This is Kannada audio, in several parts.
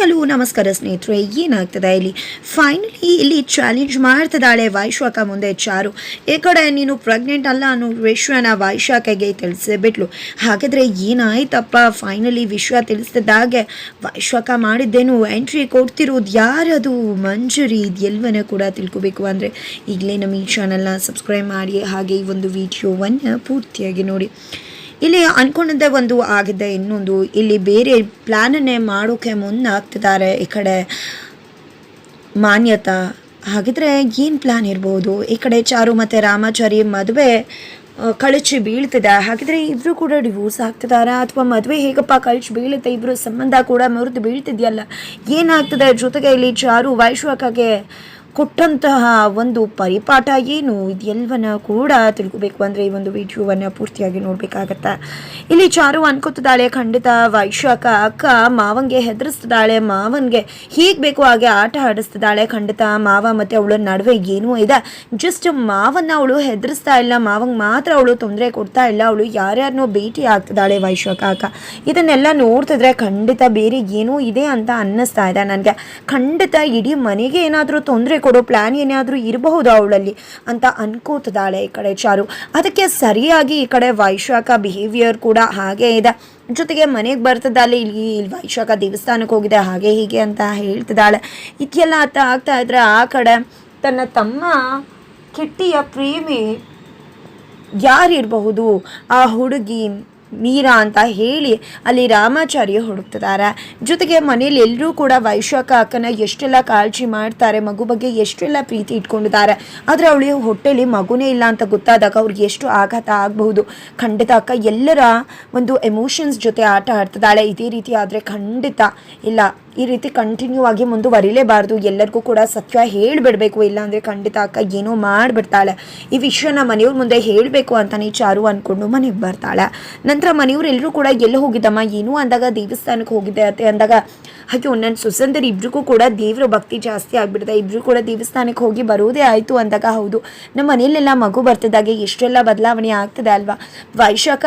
ಹಲೋ, ನಮಸ್ಕಾರ ಸ್ನೇಹಿತರೆ, ಏನಾಗ್ತದೆ ಇಲ್ಲಿ? ಫೈನಲಿ ಇಲ್ಲಿ ಚಾಲೆಂಜ್ ಮಾಡ್ತಿದ್ದಾಳೆ ವೈಶಾಖ ಮುಂದೆ ಚಾರು. ಈ ಕಡೆ ನೀನು ಪ್ರೆಗ್ನೆಂಟ್ ಅಲ್ಲ ಅನ್ನೋ ವಿಶ್ವನ ವೈಶಾಖಗೆ ತಿಳಿಸಿಬಿಟ್ಲು. ಹಾಗಾದರೆ ಏನಾಯ್ತಪ್ಪ? ಫೈನಲಿ ವಿಶ್ವ ತಿಳಿಸಿದಾಗೆ ವೈಶಾಖ ಮಾಡಿದ್ದೇನು? ಎಂಟ್ರಿ ಕೊಡ್ತಿರೋದು ಯಾರದು ಮಂಜರಿ ಇದೆಲ್ಲವನ್ನ ಕೂಡ ತಿಳ್ಕೊಬೇಕು ಅಂದರೆ ಈಗಲೇ ನಮ್ಮ ಈ ಚಾನಲ್ನ ಸಬ್ಸ್ಕ್ರೈಬ್ ಮಾಡಿ. ಹಾಗೆ ಈ ಒಂದು ವಿಡಿಯೋವನ್ನು ಪೂರ್ತಿಯಾಗಿ ನೋಡಿ. ಇಲ್ಲಿ ಅನ್ಕೊಂಡಿದ್ದೆ ಒಂದು ಆಗಿದೆ, ಇನ್ನೊಂದು. ಇಲ್ಲಿ ಬೇರೆ ಪ್ಲ್ಯಾನನ್ನೇ ಮಾಡೋಕೆ ಮುಂದಾಗ್ತಿದ್ದಾರೆ ಈ ಕಡೆ ಮಾನ್ಯತಾ. ಹಾಗಿದ್ರೆ ಏನು ಪ್ಲ್ಯಾನ್ ಇರ್ಬೋದು? ಈ ಕಡೆ ಚಾರು ಮತ್ತು ರಾಮಾಚಾರಿ ಮದುವೆ ಕಳಚಿ ಬೀಳ್ತಿದೆ. ಹಾಗಿದ್ರೆ ಇಬ್ಬರು ಕೂಡ ಡಿವೋರ್ಸ್ ಆಗ್ತಿದಾರಾ? ಅಥವಾ ಮದುವೆ ಹೇಗಪ್ಪ ಕಳಚಿ ಬೀಳುತ್ತೆ? ಇಬ್ಬರು ಸಂಬಂಧ ಕೂಡ ಮುರಿದು ಬೀಳ್ತಿದೆಯಲ್ಲ? ಏನಾಗ್ತದೆ? ಜೊತೆಗೆ ಇಲ್ಲಿ ಚಾರು ವೈಶ್ವಕಗೆ ಕೊಟ್ಟಂತಹ ಒಂದು ಪರಿಪಾಠ ಏನು ಇದೆಲ್ಲವನ್ನ ಕೂಡ ತಿಳ್ಕೊಬೇಕು ಅಂದರೆ ಈ ಒಂದು ವಿಡಿಯೋವನ್ನು ಪೂರ್ತಿಯಾಗಿ ನೋಡಬೇಕಾಗತ್ತೆ? ಇಲ್ಲಿ ಚಾರು ಅನ್ಕೋತಿದ್ದಾಳೆ ಖಂಡಿತ. ವೈಶಾಖ ಅಕ್ಕ ಮಾವಂಗೆ ಹೆದರಿಸ್ತಿದ್ದಾಳೆ ಮಾವನ್ಗೆ ಹೀಗೆ ಬೇಕು ಹಾಗೆ ಆಟ ಆಡಿಸ್ತಿದ್ದಾಳೆ ಖಂಡಿತ. ಮಾವ ಮತ್ತು ಅವಳ ನಡುವೆ ಏನೂ ಇದೆ. ಜಸ್ಟ್ ಮಾವನ್ನ ಅವಳು ಹೆದರಿಸ್ತಾ ಇಲ್ಲ, ಮಾವಂಗೆ ಮಾತ್ರ ಅವಳು ತೊಂದರೆ ಕೊಡ್ತಾ ಇಲ್ಲ, ಅವಳು ಯಾರ್ಯಾರನ್ನೋ ಭೇಟಿ ಆಗ್ತಿದ್ದಾಳೆ ವೈಶಾಖ ಅಕ್ಕ. ಇದನ್ನೆಲ್ಲ ನೋಡ್ತಿದ್ರೆ ಖಂಡಿತ ಬೇರೆ ಏನೂ ಇದೆ ಅಂತ ಅನ್ನಿಸ್ತಾ ಇದೆ ನನಗೆ. ಖಂಡಿತ ಇಡೀ ಮನೆಗೆ ಏನಾದರೂ ತೊಂದರೆ ಕೊಡೋ ಪ್ಲ್ಯಾನ್ ಏನಾದರೂ ಇರಬಹುದು ಅವಳಲ್ಲಿ ಅಂತ ಅನ್ಕೋತಿದ್ದಾಳೆ ಈ ಕಡೆ ಚಾರು. ಅದಕ್ಕೆ ಸರಿಯಾಗಿ ಈ ಕಡೆ ವೈಶಾಖ ಬಿಹೇವಿಯರ್ ಕೂಡ ಹಾಗೆ ಇದೆ. ಜೊತೆಗೆ ಮನೆಗೆ ಬರ್ತಿದ್ದಾಳೆ ಇಲ್ಲಿ ಇಲ್ಲಿ ವೈಶಾಖ ದೇವಸ್ಥಾನಕ್ಕೆ ಹೋಗಿದೆ, ಹಾಗೆ ಹೀಗೆ ಅಂತ ಹೇಳ್ತಿದ್ದಾಳೆ. ಇದೆಲ್ಲ ಅರ್ಥ ಆಗ್ತಾ ಇದ್ರೆ ಆ ಕಡೆ ತನ್ನ ತಮ್ಮ ಕಿಟ್ಟಿಯ ಪ್ರೇಮಿ ಯಾರಿರಬಹುದು? ಆ ಹುಡುಗಿ ಮೀರಾ ಅಂತ ಹೇಳಿ ಅಲ್ಲಿ ರಾಮಾಚಾರ್ಯ ಹುಡುಕ್ತಿದ್ದಾರೆ. ಜೊತೆಗೆ ಮನೇಲಿ ಎಲ್ಲರೂ ಕೂಡ ವೈಶಾಖ ಅಕ್ಕನ ಎಷ್ಟೆಲ್ಲ ಕಾಳಜಿ ಮಾಡ್ತಾರೆ, ಮಗು ಬಗ್ಗೆ ಎಷ್ಟೆಲ್ಲ ಪ್ರೀತಿ ಇಟ್ಕೊಂಡಿದ್ದಾರೆ, ಆದರೆ ಅವಳಿಗೆ ಹೊಟ್ಟೆಲಿ ಮಗುನೇ ಇಲ್ಲ ಅಂತ ಗೊತ್ತಾದಾಗ ಅವ್ರಿಗೆ ಎಷ್ಟು ಆಘಾತ ಆಗಬಹುದು. ಖಂಡಿತ ಅಕ್ಕ, ಎಲ್ಲರ ಒಂದು ಎಮೋಷನ್ಸ್ ಜೊತೆ ಆಟ ಆಡ್ತಿದ್ದಾಳೆ. ಇದೇ ರೀತಿ ಆದರೆ ಖಂಡಿತ ಇಲ್ಲ. ಈ ರೀತಿ ಕಂಟಿನ್ಯೂ ಆಗಿ ಮುಂದುವರಿಲೇಬಾರ್ದು. ಎಲ್ಲರಿಗೂ ಕೂಡ ಸತ್ಯ ಹೇಳಿಬಿಡ್ಬೇಕು. ಇಲ್ಲಾಂದರೆ ಖಂಡಿತ ಅಕ್ಕ ಏನೋ ಮಾಡಿಬಿಡ್ತಾಳೆ. ಈ ವಿಷಯನ ಮನೆಯವ್ರ ಮುಂದೆ ಹೇಳಬೇಕು ಅಂತಾನೆ ಚಾರು ಅಂದ್ಕೊಂಡು ಮನೆಗೆ ಬರ್ತಾಳೆ. ನಂತರ ಮನೆಯವರೆಲ್ಲರೂ ಕೂಡ ಎಲ್ಲಿ ಹೋಗಿದ್ದಮ್ಮ? ಏನು ಅಂದಾಗ ದೇವಸ್ಥಾನಕ್ಕೆ ಹೋಗಿದ್ದೆ ಅತ್ತೆ. ಅಂದಾಗ, ಅಯ್ಯೋ ನನ್ನ ಸುಸಂದರ್. ಇಬ್ರಿಗೂ ಕೂಡ ದೇವರ ಭಕ್ತಿ ಜಾಸ್ತಿ ಆಗ್ಬಿಡ್ದೆ. ಇಬ್ಬರು ಕೂಡ ದೇವಸ್ಥಾನಕ್ಕೆ ಹೋಗಿ ಬರೋದೇ ಆಯಿತು. ಅಂದಾಗ, ಹೌದು. ನಮ್ಮ ಮನೆಯಲ್ಲೆಲ್ಲ ಮಗು ಬರ್ತಿದ್ದಾಗೆ. ಎಷ್ಟೆಲ್ಲ ಬದಲಾವಣೆ ಆಗ್ತದೆ ಅಲ್ವಾ? ವೈಶಾಖ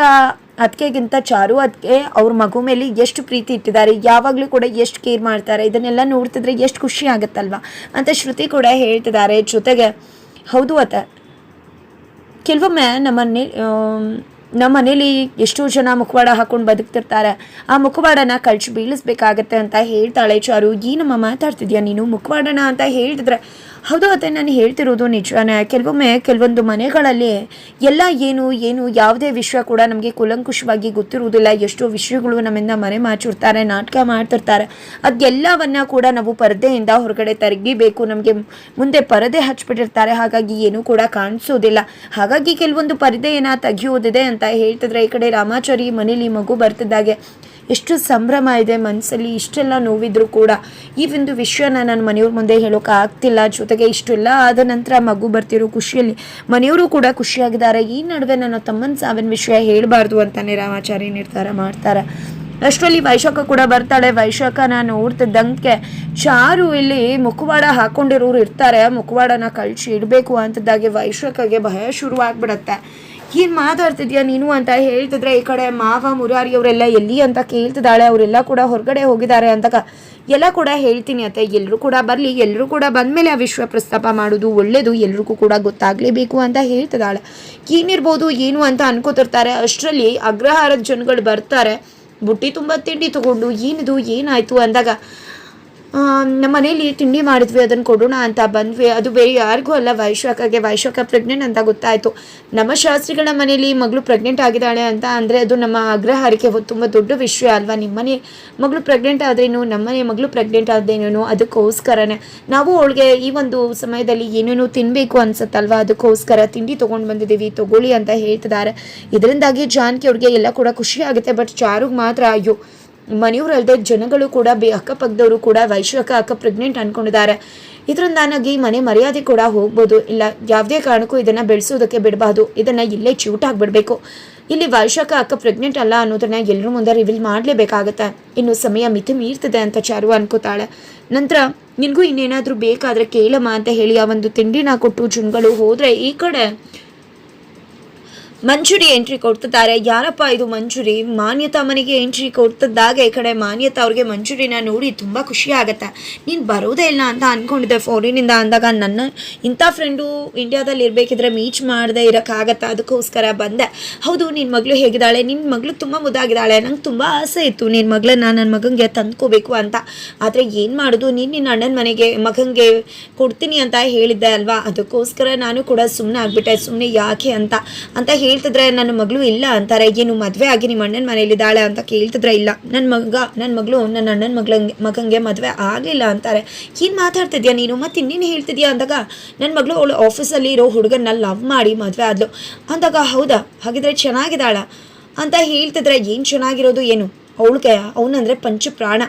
ಅದಕ್ಕೆಗಿಂತ ಚಾರು ಅದಕ್ಕೆ ಅವ್ರ ಮಗು ಮೇಲೆ ಎಷ್ಟು ಪ್ರೀತಿ ಇಟ್ಟಿದ್ದಾರೆ, ಯಾವಾಗಲೂ ಕೂಡ ಎಷ್ಟು ಕೇರ್ ಮಾಡ್ತಾರೆ, ಇದನ್ನೆಲ್ಲ ನೋಡ್ತಿದ್ರೆ ಎಷ್ಟು ಖುಷಿ ಆಗುತ್ತಲ್ವ? ಅಂತ ಶ್ರುತಿ ಕೂಡ ಹೇಳ್ತಿದ್ದಾರೆ. ಜೊತೆಗೆ, ಹೌದು ಅತ, ಕೆಲವೊಮ್ಮೆ ನಮ್ಮ ಮನೆ ನಮ್ಮ ಮನೇಲಿ ಎಷ್ಟೋ ಜನ ಮುಖವಾಡ ಹಾಕೊಂಡು ಬದುಕ್ತಿರ್ತಾರೆ. ಆ ಮುಖವಾಡನ ಕಳ್ಸಿ ಬೀಳಿಸ್ಬೇಕಾಗತ್ತೆ ಅಂತ ಹೇಳ್ತಾಳೆ ಚಾರು. ಏನಮ್ಮ ಮಾತಾಡ್ತಿದ್ಯಾ ನೀನು ಮುಖವಾಡನ ಅಂತ ಹೇಳ್ತಿದ್ರೆ ಹೌದು ಅತ್ತೆ, ನಾನು ಹೇಳ್ತಿರೋದು ನಿಜಾನೇ ಕೆಲವೊಮ್ಮೆ ಕೆಲವೊಂದು ಮನೆಗಳಲ್ಲಿ ಎಲ್ಲ ಏನು ಏನು, ಯಾವುದೇ ವಿಷಯ ಕೂಡ ನಮಗೆ ಕುಲಂಕುಷವಾಗಿ ಗೊತ್ತಿರುವುದಿಲ್ಲ. ಎಷ್ಟೋ ವಿಷಯಗಳು ನಮ್ಮಿಂದ ಮನೆ ಮಾಚಿರ್ತಾರೆ, ನಾಟಕ ಮಾಡ್ತಿರ್ತಾರೆ. ಅದೆಲ್ಲವನ್ನ ಕೂಡ ನಾವು ಪರದೆಯಿಂದ ಹೊರಗಡೆ ತರಗಿಬೇಕು. ನಮಗೆ ಮುಂದೆ ಪರದೆ ಹಚ್ಬಿಟ್ಟಿರ್ತಾರೆ. ಹಾಗಾಗಿ ಏನೂ ಕೂಡ ಕಾಣಿಸೋದಿಲ್ಲ. ಹಾಗಾಗಿ ಕೆಲವೊಂದು ಪರದೆಯನ್ನು ತೆಗೆಯೋದಿದೆ ಅಂತ ಹೇಳ್ತಿದ್ರೆ ಈ ಕಡೆ ರಾಮಾಚಾರಿ ಮನೇಲಿ ಮಗು ಬರ್ತಿದ್ದಾಗೆ ಎಷ್ಟು ಸಂಭ್ರಮ ಇದೆ ಮನಸ್ಸಲ್ಲಿ ಇಷ್ಟೆಲ್ಲ ನೋವಿದ್ರು ಕೂಡ. ಈ ಒಂದು ವಿಷಯನ ನಾನು ಮನೆಯವ್ರ ಮುಂದೆ ಹೇಳೋಕೆ ಆಗ್ತಿಲ್ಲ, ಜೊತೆಗೆ ಇಷ್ಟೆಲ್ಲ ಆದ ನಂತರ ಮಗು ಬರ್ತಿರೋ ಖುಷಿಯಲ್ಲಿ ಮನೆಯವರು ಕೂಡ ಖುಷಿಯಾಗಿದ್ದಾರೆ. ಈ ನಡುವೆ ನನ್ನ ತಮ್ಮನ ಸಾವಿನ ವಿಷಯ ಹೇಳಬಾರ್ದು ಅಂತಾನೆ ರಾಮಾಚಾರಿ ನಿರ್ಧಾರ ಮಾಡ್ತಾರೆ. ಅಷ್ಟರಲ್ಲಿ ವೈಶಾಖ ಕೂಡ ಬರ್ತಾಳೆ. ವೈಶಾಖನ ನೋಡ್ತಿದ್ದಂಗೆ ಚಾರು ಇಲ್ಲಿ ಮುಖವಾಡ ಹಾಕೊಂಡಿರೋರು ಇರ್ತಾರೆ. ಮುಖವಾಡನ ಕಳಿಸಿ ಇಡಬೇಕು ಅಂತದ್ದಾಗೆ ವೈಶಾಖಗೆ ಭಯ ಶುರುವಾಗ್ಬಿಡತ್ತೆ. ಏನು ಮಾತಾಡ್ತಿದ್ಯಾ ನೀನು ಅಂತ ಹೇಳ್ತಿದ್ರೆ ಈ ಕಡೆ ಮಾವ, ಮುರಾರಿ ಅವರೆಲ್ಲ ಎಲ್ಲಿ ಅಂತ ಕೇಳ್ತಿದ್ದಾಳೆ, ಅವರೆಲ್ಲ ಕೂಡ ಹೊರಗಡೆ ಹೋಗಿದ್ದಾರೆ ಅಂತ ಎಲ್ಲ ಕೂಡ ಹೇಳ್ತೀನಿ ಅತ್ತೆ. ಎಲ್ಲರೂ ಕೂಡ ಬರಲಿ ಎಲ್ಲರೂ ಕೂಡ ಬಂದಮೇಲೆ ಆ ವಿಶ್ವ ಪ್ರಸ್ತಾಪ ಮಾಡೋದು ಒಳ್ಳೇದು, ಎಲ್ರಿಗೂ ಕೂಡ ಗೊತ್ತಾಗಲೇಬೇಕು ಅಂತ ಹೇಳ್ತಿದ್ದಾಳೆ. ಏನಿರ್ಬೋದು, ಏನು ಅಂತ ಅನ್ಕೋತಿರ್ತಾರೆ. ಅಷ್ಟರಲ್ಲಿ ಅಗ್ರಹಾರದ ಜನಗಳು ಬರ್ತಾರೆ. ಬುಟ್ಟಿ ತುಂಬ ತಿಂಡಿ ತಗೊಂಡು, ಏನಿದು, ಏನಾಯಿತು? ಅಂದಾಗ ನಮ್ಮ ಮನೇಲಿ ತಿಂಡಿ ಮಾಡಿದ್ವಿ, ಅದನ್ನು ಕೊಡೋಣ ಅಂತ ಬಂದ್ವಿ. ಅದು ಬೇರೆ ಯಾರಿಗೂ ಅಲ್ಲ, ವೈಶಾಖಗೆ, ವೈಶಾಖ ಪ್ರೆಗ್ನೆಂಟ್ ಅಂತ ಗೊತ್ತಾಯಿತು. ನಮ್ಮ ಶಾಸ್ತ್ರಿಗಳ ಮನೇಲಿ ಮಗಳು ಪ್ರೆಗ್ನೆಂಟ್ ಆಗಿದ್ದಾಳೆ ಅಂತ ಅಂದರೆ ಅದು ನಮ್ಮ ಅಗ್ರಹಾರಕ್ಕೆ ತುಂಬ ದೊಡ್ಡ ವಿಷಯ ಅಲ್ವಾ? ನಿಮ್ಮನೆ ಮಗಳು ಪ್ರೆಗ್ನೆಂಟ್ ಆದ್ರೇನು, ನಮ್ಮನೆ ಮಗಳು ಪ್ರೆಗ್ನೆಂಟ್ ಆದ್ರೇನೇನು, ಅದಕ್ಕೋಸ್ಕರನೇ. ನಾವು ಅವಳಿಗೆ ಈ ಒಂದು ಸಮಯದಲ್ಲಿ ಏನೇನು ತಿನ್ನಬೇಕು ಅನ್ಸುತ್ತಲ್ವಾ? ಅದಕ್ಕೋಸ್ಕರ ತಿಂಡಿ ತೊಗೊಂಡು ಬಂದಿದ್ದೀವಿ, ತಗೊಳ್ಳಿ ಅಂತ ಹೇಳ್ತಿದ್ದಾರೆ. ಇದರಿಂದಾಗಿ ಜಾನ್ಕಿ ಅವ್ರಿಗೆ ಎಲ್ಲ ಕೂಡ ಖುಷಿ ಆಗುತ್ತೆ ಬಟ್ ಚಾರುಗೆ ಮಾತ್ರ, ಅಯ್ಯೋ ಮನೆಯವರಲ್ಲದೆ ಜನಗಳು ಕೂಡ ಬೇ ಅಕ್ಕಪಕ್ಕದವರು ಕೂಡ ವೈಶಾಖ ಅಕ್ಕ ಪ್ರೆಗ್ನೆಂಟ್ ಅನ್ಕೊಂಡಿದ್ದಾರೆ. ಇದರಿಂದಾಗಿ ಮನೆ ಮರ್ಯಾದೆ ಕೂಡ ಹೋಗ್ಬೋದು. ಇಲ್ಲ, ಯಾವುದೇ ಕಾರಣಕ್ಕೂ ಇದನ್ನು ಬೆಳೆಸೋದಕ್ಕೆ ಬಿಡಬಾರ್ದು. ಇದನ್ನು ಇಲ್ಲೇ ಚಿವುಟಾಗ್ಬಿಡ್ಬೇಕು ಇಲ್ಲಿ ವೈಶಾಖ ಅಕ್ಕ ಪ್ರೆಗ್ನೆಂಟ್ ಅಲ್ಲ ಅನ್ನೋದನ್ನ ಎಲ್ಲರ ಮುಂದೆ ರಿವೀಲ್ ಮಾಡಲೇಬೇಕಾಗತ್ತೆ. ಇನ್ನು ಸಮಯ ಮಿತಿ ಮೀರ್ತದೆ ಅಂತ ಚಾರು ಅನ್ಕೋತಾಳೆ. ನಂತರ, ನಿನಗೂ ಇನ್ನೇನಾದರೂ ಬೇಕಾದರೆ ಕೇಳಮ್ಮ ಅಂತ ಹೇಳಿ ಆ ಒಂದು ತಿಂಡಿನ ಕೊಟ್ಟು ಜನಗಳು ಹೋದರೆ ಈ ಕಡೆ ಮಂಜುರಿ ಎಂಟ್ರಿ ಕೊಡ್ತಿದ್ದಾರೆ. ಯಾರಪ್ಪ ಇದು ಮಂಜುರಿ? ಮಾನ್ಯತಾ ಮನೆಗೆ ಎಂಟ್ರಿ ಕೊಡ್ತಿದ್ದಾಗ ಈ ಕಡೆ ಮಾನ್ಯತಾ ಅವ್ರಿಗೆ ಮಂಜುರಿನ ನೋಡಿ ತುಂಬ ಖುಷಿ ಆಗುತ್ತೆ. ನೀನು ಬರೋದೇ ಇಲ್ಲ ಅಂತ ಅಂದ್ಕೊಂಡಿದ್ದೆ ಫಾರಿನಿಂದ ಅಂದಾಗ. ನನ್ನ ಇಂಥ ಫ್ರೆಂಡು ಇಂಡಿಯಾದಲ್ಲಿ ಇರಬೇಕಿದ್ರೆ ಮೀಚ್ ಮಾಡದೆ ಇರೋಕ್ಕಾಗತ್ತಾ? ಅದಕ್ಕೋಸ್ಕರ ಬಂದೆ. ಹೌದು ನಿನ್ನ ಮಗಳು ಹೇಗಿದ್ದಾಳೆ? ನಿನ್ನ ಮಗಳು ತುಂಬ ಮುದ್ದಾಗಿದ್ದಾಳೆ. ನಂಗೆ ತುಂಬ ಆಸೆ ಇತ್ತು ನಿನ್ನ ಮಗಳನ್ನ ನನ್ನ ಮಗನಿಗೆ ತಂದ್ಕೋಬೇಕು ಅಂತ. ಆದರೆ ಏನು ಮಾಡೋದು? ನೀನು ನಿನ್ನ ಅಣ್ಣನ ಮನೆಗೆ ಮಗನಿಗೆ ಕೊಡ್ತೀನಿ ಅಂತ ಹೇಳಿದ್ದೆ ಅಲ್ವಾ? ಅದಕ್ಕೋಸ್ಕರ ನಾನು ಕೂಡ ಸುಮ್ಮನೆ ಆಗಿಬಿಟ್ಟೆ. ಸುಮ್ಮನೆ ಯಾಕೆ ಅಂತ? ಅಂತ ಹೇಳ್ತಿದ್ರೆ ನನ್ನ ಮಗಳು ಇಲ್ಲ ಅಂತಾರೆ, ಏನು ಮದುವೆ ಆಗಿ ನಿಮ್ಮ ಅಣ್ಣನ ಮನೇಲಿದ್ದಾಳೆ ಅಂತ ಕೇಳ್ತಿದ್ರೆ ಇಲ್ಲ. ನನ್ನ ಮಗ ನನ್ನ ಮಗಳು, ನನ್ನ ಅಣ್ಣನ ಮಗಳಂಗೆ, ಮಗಂಗೆ ಮದುವೆ ಆಗಲಿಲ್ಲ ಅಂತಾರೆ. ಏನು ಮಾತಾಡ್ತಿದ್ಯಾ ನೀನು? ಮತ್ತೆ ಇನ್ನೇನು ಹೇಳ್ತಿದ್ಯಾ ಅಂದಾಗ ನನ್ನ ಮಗಳು ಅವಳು ಆಫೀಸಲ್ಲಿ ಇರೋ ಹುಡುಗನ್ನ ಲವ್ ಮಾಡಿ ಮದುವೆ ಆದ್ಲು. ಅಂದಾಗ, ಹೌದಾ? ಹಾಗಿದ್ರೆ ಚೆನ್ನಾಗಿದ್ದಾಳ? ಅಂತ ಹೇಳ್ತಿದ್ರೆ ಏನು ಚೆನ್ನಾಗಿರೋದು ಏನು? ಅವಳಿಗೆ ಅವನಂದರೆ ಪಂಚ ಪ್ರಾಣ.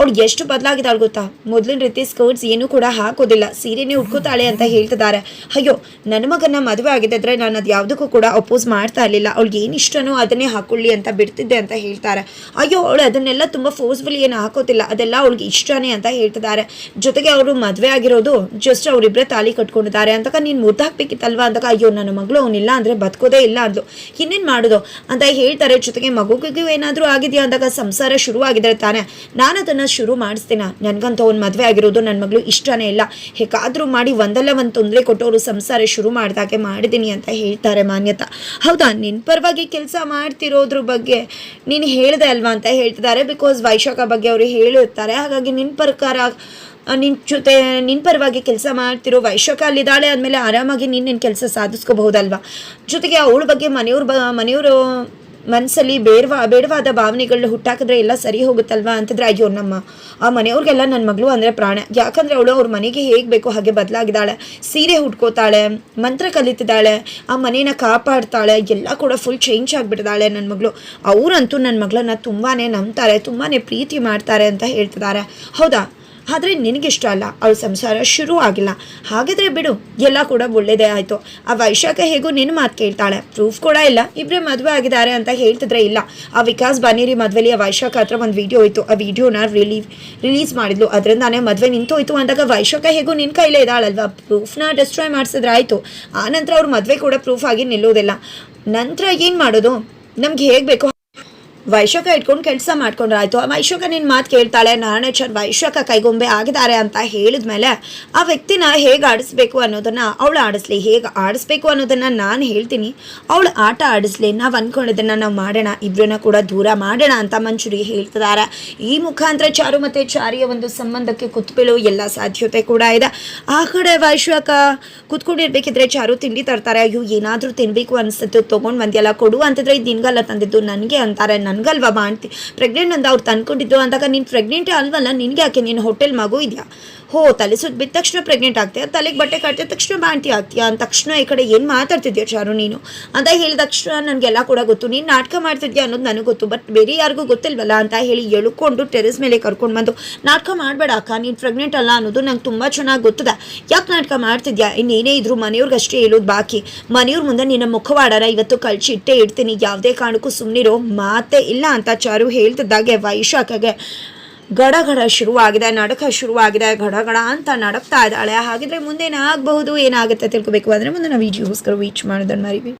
ಅವಳು ಎಷ್ಟು ಬದಲಾಗಿದ್ದಾಳೆ ಗೊತ್ತಾ? ಮೊದಲಿನ ರೀತಿ ಸ್ಕರ್ಟ್ಸ್ ಏನೂ ಕೂಡ ಹಾಕೋದಿಲ್ಲ. ಸೀರೆನೇ ಉಟ್ಕೋತಾಳೆ ಅಂತ ಹೇಳ್ತಿದ್ದಾರೆ. ಅಯ್ಯೋ, ನನ್ನ ಮಗನ ಮದುವೆ ಆಗಿದ್ದರೆ ನಾನು ಅದು ಯಾವುದಕ್ಕೂ ಕೂಡ ಅಪೋಸ್ ಮಾಡ್ತಾ ಇರಲಿಲ್ಲ. ಅವ್ಳಿಗೆ ಏನು ಇಷ್ಟನೋ ಅದನ್ನೇ ಹಾಕೊಳ್ಳಿ ಅಂತ ಬಿಡ್ತಿದ್ದೆ ಅಂತ ಹೇಳ್ತಾರೆ. ಅಯ್ಯೋ, ಅವಳು ಅದನ್ನೆಲ್ಲ ತುಂಬ ಫೋರ್ಸ್ಫುಲಿ ಏನು ಹಾಕೋತಿಲ್ಲ. ಅದೆಲ್ಲ ಅವಳಿಗೆ ಇಷ್ಟನೇ ಅಂತ ಹೇಳ್ತಿದ್ದಾರೆ. ಜೊತೆಗೆ ಅವರು ಮದುವೆ ಆಗಿರೋದು ಜಸ್ಟ್ ಅವರಿಬ್ಬರೇ ತಾಳಿ ಕಟ್ಕೊಂಡಿದ್ದಾರೆ. ಅಂತಕ ನೀನು ಮುದ್ದು ಹಾಕ್ಬೇಕಿತ್ತಲ್ವಾ? ಅಂತಕ ಅಯ್ಯೋ, ನನ್ನ ಮಗಳು ಅವನಿಲ್ಲ ಅಂದರೆ ಬದುಕೋದೇ ಇಲ್ಲ ಅಂದ್ಲು. ಇನ್ನೇನು ಮಾಡೋದು? ಅಂತ ಹೇಳ್ತಾರೆ. ಜೊತೆಗೆ ಮಗುಗೂ ಏನಾದರೂ ಆಗಿದೆಯಾ? ಅಂದಾಗ ಸಂಸಾರ ಶುರು ಆಗಿದ್ರೆ ತಾನೇ. ನಾನು ಅದನ್ನು ಶುರು ಮಾಡಿಸ್ತೀನ? ನನಗಂತೂ ಒಂದು ಮದುವೆ ಆಗಿರೋದು ನನ್ನ ಮಗಳು ಇಷ್ಟನೇ ಇಲ್ಲ. ಹೇಗಾದರೂ ಮಾಡಿ ಒಂದಲ್ಲ ಒಂದು ತೊಂದರೆ ಕೊಟ್ಟವರು ಸಂಸಾರ ಶುರು ಮಾಡಿದಾಗೆ ಮಾಡಿದ್ದೀನಿ ಅಂತ ಹೇಳ್ತಾರೆ ಮಾನ್ಯತಾ. ಹೌದಾ? ನಿನ್ನ ಪರವಾಗಿ ಕೆಲಸ ಮಾಡ್ತಿರೋದ್ರ ಬಗ್ಗೆ ನೀನು ಹೇಳಿದೆ ಅಲ್ವಾ ಅಂತ ಹೇಳ್ತಿದ್ದಾರೆ. ಬಿಕಾಸ್ ವೈಶಾಖ ಬಗ್ಗೆ ಅವರು ಹೇಳಿರ್ತಾರೆ. ಹಾಗಾಗಿ ನಿನ್ನ ಪ್ರಕಾರ ನಿನ್ನ ಜೊತೆ ನಿನ್ನ ಪರವಾಗಿ ಕೆಲಸ ಮಾಡ್ತಿರೋ ವೈಶಾಖ ಅಲ್ಲಿದ್ದಾಳೆ ಆದಮೇಲೆ ಆರಾಮಾಗಿ ನೀನು ನಿನ್ನ ಕೆಲಸ ಸಾಧಿಸ್ಕೋಬಹುದಲ್ವಾ? ಜೊತೆಗೆ ಅವಳ ಬಗ್ಗೆ ಮನೆಯವ್ರ ಬ, ಮನೆಯವರು ಮನಸ್ಸಲ್ಲಿ ಬೇಡವಾ ಬೇಡವಾದ ಭಾವನೆಗಳನ್ನ ಹುಟ್ಟಾಕಿದ್ರೆ ಎಲ್ಲ ಸರಿ ಹೋಗುತ್ತಲ್ವಾ ಅಂತಂದ್ರೆ, ಅಯ್ಯೋ ನಮ್ಮ, ಆ ಮನೆಯವ್ರಿಗೆಲ್ಲ ನನ್ನ ಮಗಳು ಅಂದರೆ ಪ್ರಾಣ. ಯಾಕಂದರೆ ಅವಳು ಅವ್ರ ಮನೆಗೆ ಹೇಗೆ ಬೇಕೋ ಹಾಗೆ ಬದಲಾಗಿದ್ದಾಳೆ. ಸೀರೆ ಹುಟ್ಕೋತಾಳೆ ಮಂತ್ರ ಕಲಿತಿದ್ದಾಳೆ, ಆ ಮನೇನ ಕಾಪಾಡ್ತಾಳೆ, ಎಲ್ಲ ಕೂಡ ಫುಲ್ ಚೇಂಜ್ ಆಗಿಬಿಟ್ಟಿದ್ದಾಳೆ ನನ್ನ ಮಗಳು. ಅವರಂತೂ ನನ್ನ ಮಗಳನ್ನ ತುಂಬಾ ನಂಬ್ತಾರೆ ತುಂಬಾ ಪ್ರೀತಿ ಮಾಡ್ತಾರೆ ಅಂತ ಹೇಳ್ತಿದ್ದಾರೆ. ಹೌದಾ? ಆದರೆ ನಿನಗಿಷ್ಟ ಅಲ್ಲ. ಅವಳ ಸಂಸಾರ ಶುರು ಆಗಿಲ್ಲ. ಹಾಗಿದ್ರೆ ಬಿಡು, ಎಲ್ಲ ಕೂಡ ಒಳ್ಳೇದೇ ಆಯಿತು. ಆ ವೈಶಾಖ ಹೇಗೂ ನಿನ್ನ ಮಾತು ಕೇಳ್ತಾಳೆ. ಪ್ರೂಫ್ ಕೂಡ ಇಲ್ಲ. ಇಬ್ಬರೇ ಮದುವೆ ಆಗಿದ್ದಾರೆ ಅಂತ ಹೇಳ್ತಿದ್ರೆ ಇಲ್ಲ. ಆ ವಿಕಾಸ್ ಬನೇರಿ ಮದುವೆಲಿ ಆ ವೈಶಾಖ ಹತ್ರ ಒಂದು ವಿಡಿಯೋ ಇತ್ತು. ಆ ವಿಡಿಯೋನ ರಿಲೀವ್ ರಿಲೀಸ್ ಮಾಡಿದ್ಲು. ಅದರಿಂದಾನೇ ಮದುವೆ ನಿಂತೋಯ್ತು ಅಂದಾಗ ವೈಶಾಖ ಹೇಗೂ ನಿನ್ನ ಕೈಲೇ ಇದ್ದಾಳಲ್ವಾ? ಪ್ರೂಫ್ನ ಡಿಸ್ಟ್ರಾಯ್ ಮಾಡಿಸಿದ್ರೆ ಆಯಿತು. ಆನಂತರ ಅವ್ರ ಮದುವೆ ಕೂಡ ಪ್ರೂಫ್ ಆಗಿ ನಿಲ್ಲೋದಿಲ್ಲ ನಂತರ ಏನು ಮಾಡೋದು? ನಮ್ಗೆ ಹೇಗೆ ಬೇಕು? ವೈಶಾಖ ಇಟ್ಕೊಂಡು ಕೆಲಸ ಮಾಡ್ಕೊಂಡ್ರಾಯ್ತು. ವೈಶಾಖ ನಿನ್ನ ಮಾತು ಕೇಳ್ತಾಳೆ. ನಾರಾಯಣೇಶ್ವರ್ ವೈಶಾಖ ಕೈಗೊಂಬೆ ಆಗಿದ್ದಾರೆ ಅಂತ ಹೇಳಿದ್ಮೇಲೆ ಆ ವ್ಯಕ್ತಿನ ಹೇಗೆ ಆಡಿಸ್ಬೇಕು ಅನ್ನೋದನ್ನ ಅವಳು ಆಡಿಸ್ಲಿ, ಹೇಗೆ ಆಡಿಸ್ಬೇಕು ಅನ್ನೋದನ್ನ ನಾನು ಹೇಳ್ತೀನಿ. ಅವಳು ಆಟ ಆಡಿಸ್ಲಿ. ನಾವು ಅಂದ್ಕೊಂಡಿದ್ದನ್ನು ನಾವು ಮಾಡೋಣ. ಇಬ್ಬರನ್ನ ಕೂಡ ದೂರ ಮಾಡೋಣ ಅಂತ ಮಂಚೂರಿ ಹೇಳ್ತಿದ್ದಾರೆ ಈ ಮುಖಾಂತರ ಚಾರು ಮತ್ತು ಚಾರಿಯ ಒಂದು ಸಂಬಂಧಕ್ಕೆ ಕುತ್ಬೀಳು. ಎಲ್ಲ ಸಾಧ್ಯತೆ ಕೂಡ ಇದೆ. ಆ ಕಡೆ ವೈಶಾಖ ಕುತ್ಕೊಂಡಿರ್ಬೇಕಿದ್ರೆ ಚಾರು ತಿಂಡಿ ತರ್ತಾರೆ. ಅಯ್ಯೋ, ಏನಾದರೂ ತಿನ್ಬೇಕು ಅನಿಸುತ್ತೆ. ತೊಗೊಂಡು ಬಂದಿಯಲ್ಲ, ಕೊಡು ಅಂತಿದ್ರೆ ಈ ದಿನಗಲ್ಲ ತಂದಿದ್ದು ನನಗೆ ಅಂತಾರೆ. ನನಗಲ್ವಾ ಬಾಣ್ತಿ ಪ್ರೆಗ್ನೆಂಟ್ ಅಂತ ಅವ್ರು ತಂದ್ಕೊಂಡಿದ್ದು ಅಂದಾಗ ನೀನು ಪ್ರೆಗ್ನೆಂಟೇ ಅಲ್ವಲ್ಲ ನಿನಗೆ ಯಾಕೆ ನೀನು ಹೋಟೆಲ್ ಮಗು ಇದೆಯಾ? ಹೋ, ತಲೆ ಸುತ್ತ ಬಿದ್ದ ತಕ್ಷಣ ಪ್ರೆಗ್ನೆಂಟ್ ಆಗ್ತೀಯ ತಲೆಗೆ ಬಟ್ಟೆ ಕಟ್ಟಿದ ತಕ್ಷಣ ಬಾಣ್ತಿ ಆಗ್ತೀಯಾ? ಅಂದ ತಕ್ಷಣ ಈ ಕಡೆ ಏನು ಮಾತಾಡ್ತಿದ್ಯಾ ಚಾರು ನೀನು? ಅಂತ ಹೇಳಿದ ತಕ್ಷಣ ನನಗೆಲ್ಲ ಕೂಡ ಗೊತ್ತು. ನೀನು ನಾಟಕ ಮಾಡ್ತಿದ್ಯಾ ಅನ್ನೋದು ನನಗೆ ಗೊತ್ತು, ಬಟ್ ಬೇರೆ ಯಾರಿಗೂ ಗೊತ್ತಿಲ್ವಲ್ಲ ಅಂತ ಹೇಳಿ ಎಳ್ಕೊಂಡು ಟೆರೆಸ್ ಮೇಲೆ ಕರ್ಕೊಂಡು ಬಂದು, ನಾಟಕ ಮಾಡಬೇಡ ಅಕ್ಕ, ನೀನು ಪ್ರೆಗ್ನೆಂಟ್ ಅಲ್ಲ ಅನ್ನೋದು ನಂಗೆ ತುಂಬ ಚೆನ್ನಾಗಿ ಗೊತ್ತದ. ಯಾಕೆ ನಾಟಕ ಮಾಡ್ತಿದ್ಯಾ? ಇನ್ನೇನೇ ಇದ್ರು ಮನೆಯವ್ರಿಗೆ ಅಷ್ಟೇ ಹೇಳೋದು ಬಾಕಿ. ಮನೆಯವ್ರ ಮುಂದೆ ನಿನ್ನ ಮುಖವಾಡಾರ ಇವತ್ತು ಕಳ್ಸಿ ಇಟ್ಟೇ ಇಡ್ತೀನಿ. ಯಾವುದೇ ಕಾರಣಕ್ಕೂ ಸುಮ್ಮನಿರೋ ಮಾತೇ ಇಲ್ಲ ಅಂತ ಚಾರು ಹೇಳ್ತಿದ್ದಾಗೆ ವೈಶಾಖಗೆ. ಗಡ ಗಡ ಶುರುವಾಗಿದೆ, ನಡಕ ಶುರುವಾಗಿದೆ ಗಡ ಗಡ ಅಂತ ನಡಕ್ತಾ ಇದ್ದಾಳೆ. ಹಾಗಿದ್ರೆ ಮುಂದೇನಾಗಬಹುದು ಏನಾಗುತ್ತೆ ತಿಳ್ಕೊಬೇಕು. ಅಂದರೆ ಮುಂದೆ ನಾವು ವಿಡಿಯೋಸ್ಕರ ವೀಚ್ ಮಾಡೋದನ್ನು ಮರಿವಿ